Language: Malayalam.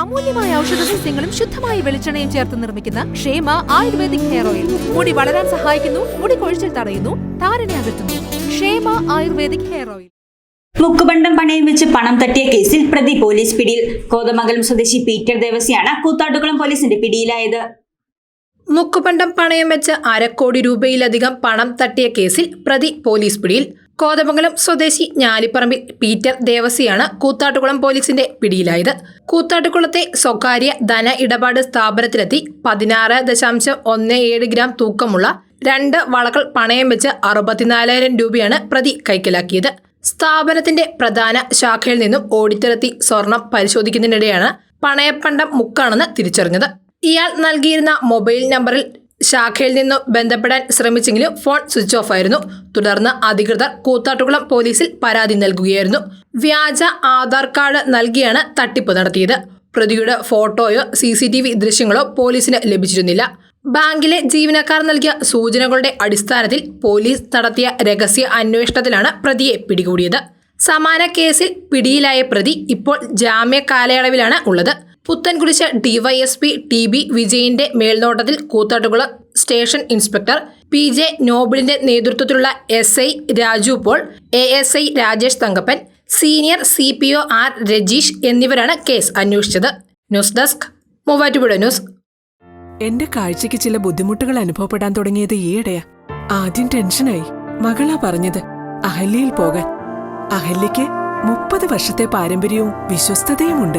അമൂല്യമായ ഔഷധ സസ്യങ്ങളും ശുദ്ധമായ വെളിച്ചെണ്ണയും ചേർത്ത് നിർമ്മിക്കുന്ന ക്ഷേമ ആയുർവേദിക് ഹെയർ ഓയിൽ. മുടി വളരാൻ സഹായിക്കുന്നു മുടി കൊഴിച്ചിൽ തടയുന്നു താരനെ അകറ്റുന്നു. ക്ഷേമ ആയുർവേദിക് ഹെയർ ഓയിൽ. മുക്കുബണ്ടം പണയം വെച്ച് പണം തട്ടിയ കേസിൽ പ്രതി പോലീസ് പിടിയിൽ. കോതമംഗലം സ്വദേശി പീറ്റർ ദേവസിയാണ് കൂത്താട്ടുകുളം പോലീസിന്റെ പിടിയിലായത്. മുക്കുപണ്ടം പണയം വെച്ച് അരക്കോടി രൂപയിലധികം പണം തട്ടിയ കേസിൽ പ്രതി പോലീസ് പിടിയിൽ. കോതമംഗലം സ്വദേശി ഞാലിപ്പറമ്പിൽ പീറ്റർ ദേവസിയാണ് കൂത്താട്ടുകുളം പോലീസിന്റെ പിടിയിലായത്. കൂത്താട്ടുകുളത്തെ സ്വകാര്യ ധന ഇടപാട് സ്ഥാപനത്തിലെത്തി പതിനാറ് ദശാംശം ഒന്ന് ഏഴ് ഗ്രാം തൂക്കമുള്ള രണ്ട് വളകൾ പണയം വെച്ച് അറുപത്തിനാലായിരം രൂപയാണ് പ്രതി കൈക്കലാക്കിയത്. സ്ഥാപനത്തിന്റെ പ്രധാന ശാഖയിൽ നിന്നും ഓടിത്തിരത്തി സ്വർണം പരിശോധിക്കുന്നതിനിടെയാണ് പണയപ്പണ്ടം മുക്കാണെന്ന് തിരിച്ചറിഞ്ഞത്. ഇയാൾ നൽകിയിരുന്ന മൊബൈൽ നമ്പറിൽ ശാഖയിൽ നിന്നും ബന്ധപ്പെടാൻ ശ്രമിച്ചെങ്കിലും ഫോൺ സ്വിച്ച് ഓഫ് ആയിരുന്നു. തുടർന്ന് അധികൃതർ കൂത്താട്ടുകുളം പോലീസിൽ പരാതി നൽകുകയായിരുന്നു. വ്യാജ ആധാർ കാർഡ് നൽകിയാണ് തട്ടിപ്പ് നടത്തിയത്. പ്രതിയുടെ ഫോട്ടോയോ സി സി ടി വി ദൃശ്യങ്ങളോ പോലീസിന് ലഭിച്ചിരുന്നില്ല. ബാങ്കിലെ ജീവനക്കാർ നൽകിയ സൂചനകളുടെ അടിസ്ഥാനത്തിൽ പോലീസ് നടത്തിയ രഹസ്യ അന്വേഷണത്തിലാണ് പ്രതിയെ പിടികൂടിയത്. സമാന കേസിൽ പിടിയിലായ പ്രതി ഇപ്പോൾ ജാമ്യ കാലയളവിലാണ് ഉള്ളത്. പുത്തൻകുരിശ് ഡിവൈഎസ്പി ടി ബി വിജയിന്റെ മേൽനോട്ടത്തിൽ Koothattukulam station inspector P J നോബിളിന്റെ നേതൃത്വത്തിലുള്ള S I Raju Paul A S I Rajesh Thankappan senior C P O R Rajeesh എന്നിവരാണ് കേസ് അന്വേഷിച്ചത്. News desk Muvattupuzha news. എന്റെ കാഴ്ചയ്ക്ക് ചില ബുദ്ധിമുട്ടുകൾ അനുഭവപ്പെടാൻ തുടങ്ങിയത് ഈയിടെയാ. ആദ്യം ടെൻഷനായി. മകളാ പറഞ്ഞത് അഹല്യയിൽ പോകാൻ. അഹല്യയ്ക്ക് മുപ്പത് വർഷത്തെ പാരമ്പര്യവും വിശ്വസ്തതയുമുണ്ട്.